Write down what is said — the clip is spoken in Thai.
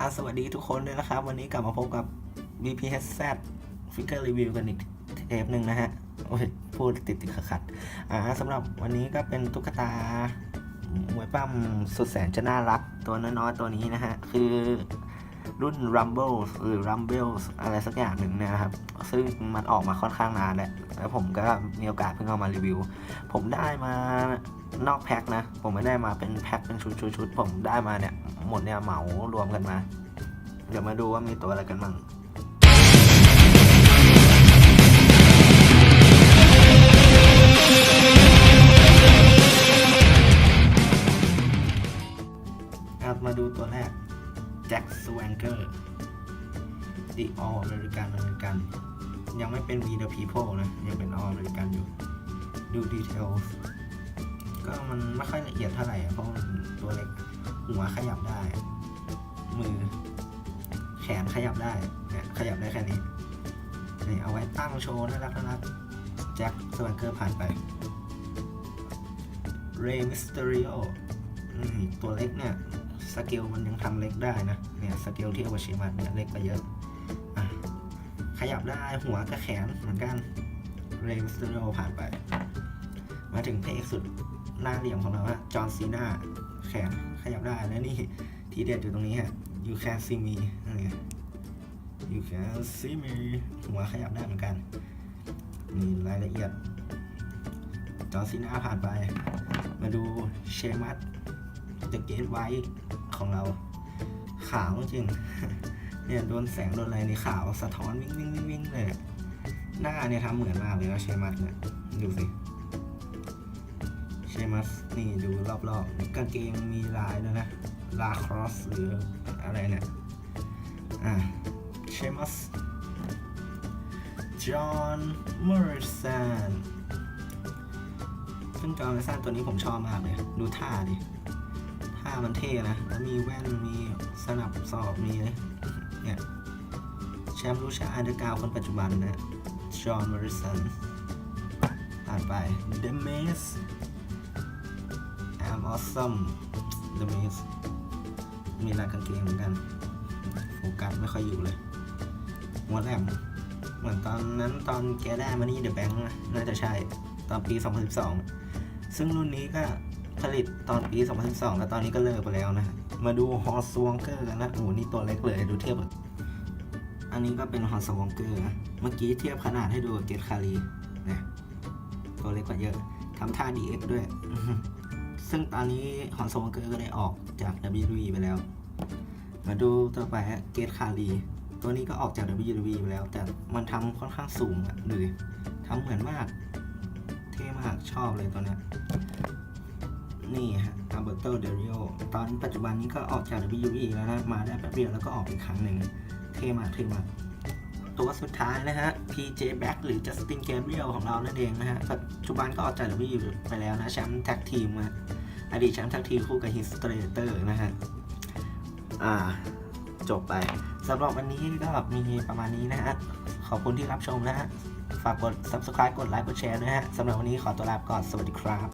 อะสวัสดีทุกคนด้วยนะครับ วันนี้กลับมาพบกับ BPSZ Figure Review กันอีกเทปหนึ่งนะฮะ โอ้ย พูดติดติดขัดขดอ่าสำหรับวันนี้ก็เป็นตุ๊กตามวยปั้มสุดแสนจะน่ารักตัวน้อยๆตัวนี้นะฮะ คือ รุ่น Rumble หรือ Rumble อะไรสักอย่างหนึ่งเนะครับ ซึ่งมันออกมาค่อนข้างนานแหละแล้วผมก็มีโอกาสเพิ่งเอามารีวิว ผมได้มานอกแพ็คนะ ผมไม่ได้มาเป็นแพ็คเป็นชุดชุดชุดผมได้มาเนี่ย หมดเนี่ยเหมารวมกันมา เดี๋ยวมาดูว่ามีตัวอะไรกันบ้างมาดูตัวแรก แจ็คสว a งเกอร์ The All American American ยังไม่เป็น We the People นะ ยังเป็น All American อยู่ ดูดีเทลก็มันไม่ค่อยละเอียดเท่าไหร่อะเพราะมันตัวเล็ก หัวขยับได้ มือ แขนขยับได้เนี่ยขยับได้แค่นี้นี่เอาไว้ตั้งโชว์น่ารักน่ารักแจ็คสวังเกอร์ผ่านไปเรย์มิสเตอริโอตัวเล็กเนี่ย สเกลมันยังทำเล็กได้นะเนี่ยสเกลที่อาชิมัสเนี่ยเล็กไปเยอะอะขยับได้หัวกับแขนเหมือนกันเรย์มิสเตอริโอผ่านไป มาถึงเพลงสุดหน้าเหลี่ยมของเราฮะจอห์นซีนาแขนขยับได้และนี่ทีเด็ดอยู่ตรงนี้ฮะ you can see me นั่นไง you can see me หัวขยับได้เหมือนกันมีรายละเอียด จอห์นซีนาผ่านไป มาดูเชมัส The Gate White ของเรา ขาวจริง เนี่ยโดนแสงโดนอะไรในขาวสะท้อนวิ่งวิ่งวิ่งวิ่งเลย หน้าเนี่ยทำเหมือนมากเลยนะเชมัสเนี่ยดูสิเชมัสนี่ดูรอบๆกางเกงมีลายด้วยนะลาครอสหรืออะไรเนี่ยอะเชมัสจอห์นมอริสันซึ่งจอห์นมอริสันตัวนี้ผมชอบมากเลย ดูท่าดิ ท่ามันเท่นะ แล้วมีแว่น มีสนับสอบมีเนี่ยแชมป์ลูชาอันเดอร์กาวคนปัจจุบันนะจอห์นมอริสันผ่านไป The Maze I'm awesome The Maze มีลายกางเกงเหมือนกัน โฟกัสไม่ค่อยอยู่เลยหัวแหลมเหมือนตอนนั้นตอนแกได้มานี่เดอะแบงค์น่าจะใช่ ตอนปี 2012 ซึ่งรุ่นนี้ก็ ผลิตตอนปี 2012 แล้วตอนนี้ก็เลิกไปแล้วนะ มาดูฮอสวองเกอร์กันนะโอ้โหนี่ตัวเล็กเลยดูเทียบกับอันนี้ก็เป็นฮอสวองเกอร์นะ เมื่อกี้เทียบขนาดให้ดูเกตคารีนะตัวเล็กกว่าเยอะทำท่า DX ด้วย ซึ่งตอนนี้ฮอนโซงเกอร์ก็ได้ออกจาก WWE ไปแล้ว มาดูต่อไปฮะเกตคารีตัวนี้ก็ออกจาก WWE ไปแล้ว แต่มันทำค่อนข้างสูงอะดูดิทำเหมือนมาก เท่มากชอบเลยตัวเนี้ย นี่ฮะอาร์เบิร์ตเดริโอ ตอนปัจจุบันนี้ก็ออกจาก WWE แล้วนะ มาได้แป๊บเดียวแล้วก็ออกอีกครั้งหนึ่ง เท่มากเท่มาก ตัวสุดท้ายนะฮะ PJ Black หรือ Justin Gabriel ของเรานั่นเองนะฮะ ปัจจุบันก็ออกจาก WWE ไปแล้วนะ แชมป์แท็กทีมนะอดีตแชมป์แท็กทีมคู่กับ Hit Strater นะฮะ อ่า จบไปสำหรับวันนี้ก็มีประมาณนี้นะฮะ ขอบคุณที่รับชมนะฮะ ฝากกด subscribe กดไลค์ กดแชร์ด้วยฮะ สำหรับวันนี้ขอตัวลาไปก่อน สวัสดีครับ